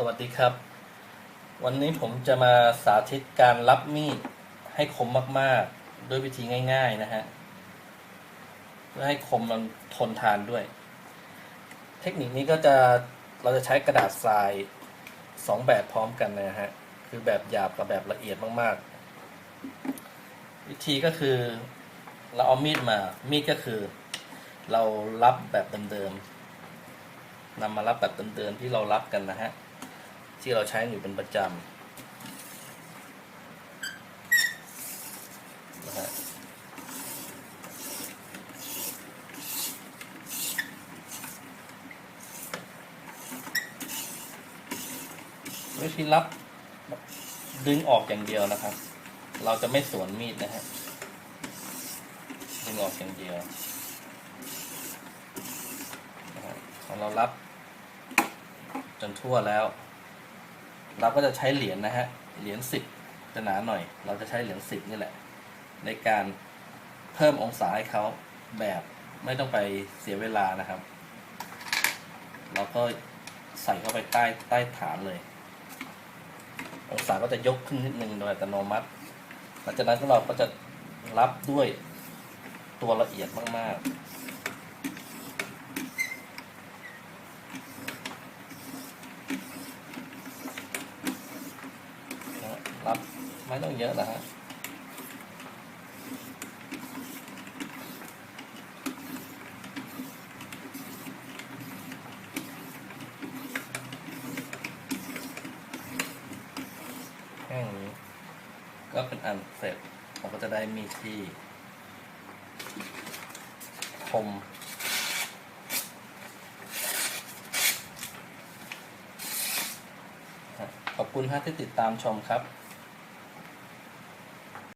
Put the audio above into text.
สวัสดีครับ วันนี้ผมจะมาสาธิตการรับมีดให้คมมาก ๆ ด้วยวิธีง่าย ๆ นะฮะ เพื่อให้คมมันทนทานด้วย เทคนิคนี้ก็จะเราจะใช้กระดาษทรายสองแบบพร้อมกันนะฮะ คือแบบหยาบกับแบบละเอียดมาก ๆ วิธีก็คือเราเอามีดมา มีดก็คือ เรารับแบบเดิมๆนำมารับแบบเดิมๆที่เรารับกันนะฮะ ที่เราใช้อยู่เป็นประจำนะฮะวิธีรับดึงออกอย่างเดียวนะครับ เราจะไม่สวนมีดนะฮะดึงออกอย่างเดียวนะฮะพอเรารับจนทั่วแล้ว เราก็จะใช้เหรียญนะฮะ เหรียญสิบจะหนาหน่อย เราจะใช้เหรียญสิบนี่แหละ ในการเพิ่มองศาให้เขาแบบไม่ต้องไปเสียเวลานะครับ เราก็ใส่เข้าไปใต้ใต้ฐานเลย องศาก็จะยกขึ้นนิดนึงโดยอัตโนมัติ หลังจากนั้นเราก็จะรับด้วยตัวละเอียดมากๆ นะฮะรับ ไม่ต้องเยอะนะฮะแค่นี้ ก็เป็นอันเสร็จเราก็จะได้มีที่คมขอบคุณฮะที่ติดตามชมครับ